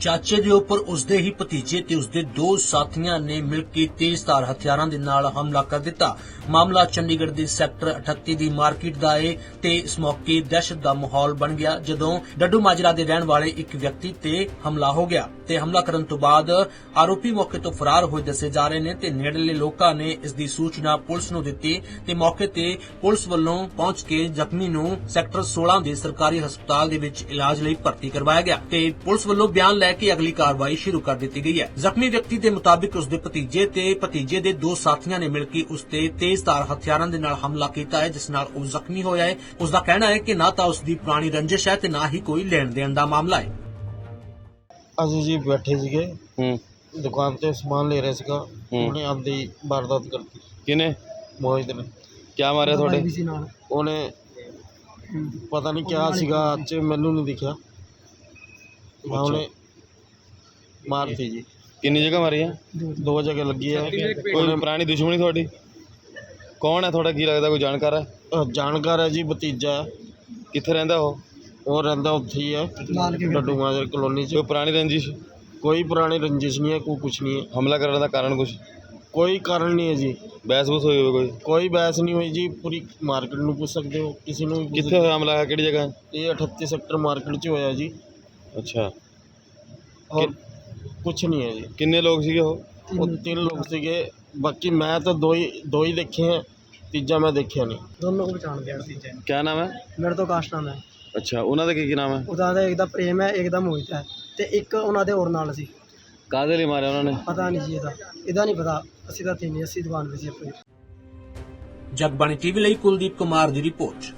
ਚਾਚੇ ਦੇ ਉੱਪਰ ਉਸਦੇ ਹੀ ਭਤੀਜੇ ਤੇ ਉਸਦੇ ਦੋ ਸਾਥੀਆਂ ਨੇ ਮਿਲ ਕੇ ਤੇਜ਼ਧਾਰ ਹਥਿਆਰਾਂ ਦੇ ਨਾਲ ਹਮਲਾ ਕਰ ਦਿੱਤਾ। ਮਾਮਲਾ ਚੰਡੀਗੜ੍ਹ ਦੇ ਸੈਕਟਰ 38 ਦੀ ਮਾਰਕੀਟ ਦਾ ਏ ਤੇ ਇਸ ਮੌਕੇ ਦਹਿਸ਼ਤ ਦਾ ਮਾਹੌਲ ਬਣ ਗਿਆ, ਜਦੋਂ ਡੱਡੂ ਮਾਜਰਾ ਦੇ ਰਹਿਣ ਵਾਲੇ ਇੱਕ ਵਿਅਕਤੀ ਤੇ ਹਮਲਾ ਹੋ ਗਿਆ ਤੇ ਹਮਲਾ ਕਰਨ ਤੋਂ ਬਾਅਦ ਆਰੋਪੀ ਮੌਕੇ ਤੋਂ ਫਰਾਰ ਹੋਏ ਦੱਸੇ ਜਾ ਰਹੇ ਨੇ ਤੇ ਨੇੜਲੇ ਲੋਕਾਂ ਨੇ ਇਸ ਦੀ ਸੂਚਨਾ ਪੁਲਿਸ ਨੂੰ ਦਿੱਤੀ ਤੇ ਮੌਕੇ ਤੇ ਪੁਲਿਸ ਵੱਲੋਂ ਪਹੁੰਚ ਕੇ ਜ਼ਖਮੀ ਨੂੰ ਸੈਕਟਰ 16 ਦੇ ਸਰਕਾਰੀ ਹਸਪਤਾਲ ਦੇ ਵਿੱਚ ਇਲਾਜ ਲਈ ਭਰਤੀ ਕਰਵਾਇਆ ਗਿਆ ਤੇ ਪੁਲਿਸ ਵੱਲੋਂ ਬਿਆਨ ਲੈ ਕੇ ਅਗਲੀ ਕਾਰਵਾਈ ਸ਼ੁਰੂ ਕਰ ਦਿੱਤੀ ਗਈ ਹੈ। ਜ਼ਖਮੀ ਵਿਅਕਤੀ ਦੇ ਮੁਤਾਬਿਕ ਉਸ ਦੇ ਭਤੀਜੇ ਤੇ ਭਤੀਜੇ ਦੇ ਦੋ ਸਾਥੀਆਂ ਨੇ ਮਿਲ ਕੇ ਉਸ ਤੇ ਤੇਜ਼ਧਾਰ ਹਥਿਆਰਾਂ ਦੇ ਨਾਲ ਹਮਲਾ ਕੀਤਾ ਹੈ ਜਿਸ ਨਾਲ ਉਹ ਜ਼ਖਮੀ ਹੋਇਆ ਹੈ। ਉਸ ਦਾ ਕਹਿਣਾ ਹੈ ਕਿ ਨਾ ਤਾਂ ਉਸ ਦੀ ਪੁਰਾਣੀ ਰੰਜਿਸ਼ ਹੈ ਤੇ ਨਾ ਹੀ ਕੋਈ ਲੈਣ ਦੇਣ ਦਾ ਮਾਮਲਾ ਹੈ। ਅਸੀਂ ਜੀ ਬੈਠੇ ਸੀਗੇ। ਹੂੰ। ਦੁਕਾਨ ਤੇ ਸਮਾਨ ਲੈ ਰਹੇ ਸੀਗਾ। ਹੂੰ। ਉਹਨੇ ਹੀ ਵਾਰਦਾਤ ਕਰਤੀ। ਕਿਨੇ ਮੋਹਿਤ ਨੇ। ਕਿਆ ਮਾਰਿਆ ਤੁਹਾਡੇ? ਉਹਨੇ ਪਤਾ ਨਹੀਂ ਕਿਆ ਸੀਗਾ ਅੱਜ ਮੈਨੂੰ ਨਹੀਂ ਦਿਖਿਆ। ਮੈਂ ਉਹਨੇ ਮਾਰਤੀ ਜੀ। ਕਿੰਨੀ ਜਗ੍ਹਾ ਮਾਰੀ ਆ? ਦੋ ਜਗ੍ਹਾ। ਲੱਗੀ ਹੈ ਕੋਈ ਪੁਰਾਣੀ ਦੁਸ਼ਮਣੀ ਤੁਹਾਡੀ? ਕੌਣ ਹੈ ਤੁਹਾਡਾ? ਕੀ ਲੱਗਦਾ? ਕੋਈ ਜਾਣਕਾਰ ਹੈ ਅਹ ਜਾਣਕਾਰ ਹੈ ਜੀ ਭਤੀਜਾ। ਹੈ। ਕਿੱਥੇ ਰਹਿੰਦਾ ਉਹ? ਉਹ ਰਹਿੰਦਾ ਉੱਥੇ ਹੀ ਹੈ ਡੱਡੂ ਮਾਜਰ ਕਲੋਨੀ 'ਚ। ਕੋਈ ਪੁਰਾਣੀ ਰੰਜਿਸ਼? ਕੋਈ ਪੁਰਾਣੀ ਰੰਜਿਸ਼ ਨਹੀਂ ਹੈ ਕੋਈ ਕੁਛ ਨਹੀਂ ਹੈ। ਹਮਲਾ ਕਰਨ ਦਾ ਕਾਰਨ ਕੁਝ ਕੋਈ ਕਾਰਨ ਨਹੀਂ ਹੈ ਜੀ। ਬਹਿਸ ਬੂਸ ਹੋਈ ਹੋਵੇ ਕੋਈ? ਕੋਈ ਬਹਿਸ ਨਹੀਂ ਹੋਈ ਜੀ ਪੂਰੀ ਮਾਰਕੀਟ ਨੂੰ ਪੁੱਛ ਸਕਦੇ ਹੋ ਕਿਸੇ ਨੂੰ ਵੀ ਪੁੱਛ ਕਿੱਥੇ ਹੋਇਆ ਹਮਲਾ ਕਿਹੜੀ ਜਗ੍ਹਾ? ਇਹ 38 ਸੈਕਟਰ ਮਾਰਕੀਟ 'ਚ ਹੋਇਆ ਜੀ। ਅੱਛਾ। ਔਰ ਕੁਛ ਨਹੀਂ ਹੈ ਜੀ ਕਿੰਨੇ ਲੋਕ ਸੀਗੇ ਉਹ ਉਹ ਤਿੰਨ ਲੋਕ ਸੀਗੇ ਬਾਕੀ ਮੈਂ ਤਾਂ ਦੋ ਹੀ ਦੋ ਹੀ ਦੇਖੇ ਹੈ ਤੀਜਾ ਮੈਂ ਦੇਖਿਆ ਨਹੀਂ ਦੋਨੋਂ को पहचान गया तीजे ਕਿਆ ਨਾਮ ਹੈ ਮੇਰੇ ਤੋਂ ਕਾਸ਼ ਨਾਮ ਹੈ ਅੱਛਾ ਉਹਨਾਂ ਦਾ ਕੀ ਕੀ ਨਾਮ ਹੈ ਉਹਦਾ ਦਾ ਇੱਕ ਦਾ ਪ੍ਰੇਮ ਹੈ ਇੱਕ ਦਾ ਮੋਹਿਤ ਹੈ ਤੇ ਇੱਕ ਉਹਨਾਂ ਦੇ ਹੋਰ ਨਾਲ ਸੀ ਕਾਹਦੇ ਲਈ ਮਾਰਿਆ ਉਹਨਾਂ ਨੇ ਪਤਾ ਨਹੀਂ ਜੀ ਇਹਦਾ ਇਹਦਾ ਨਹੀਂ ਪਤਾ ਅਸੀਂ ਤਾਂ ਤਿੰਨ ਹੀ ਅਸੀਂ ਦੁਕਾਨ 'ਤੇ ਸੀ ਆਪਣੀ ਜਗਬਾਣੀ ਟੀਵੀ ਲਈ ਕੁਲਦੀਪ ਕੁਮਾਰ ਦੀ ਰਿਪੋਰਟ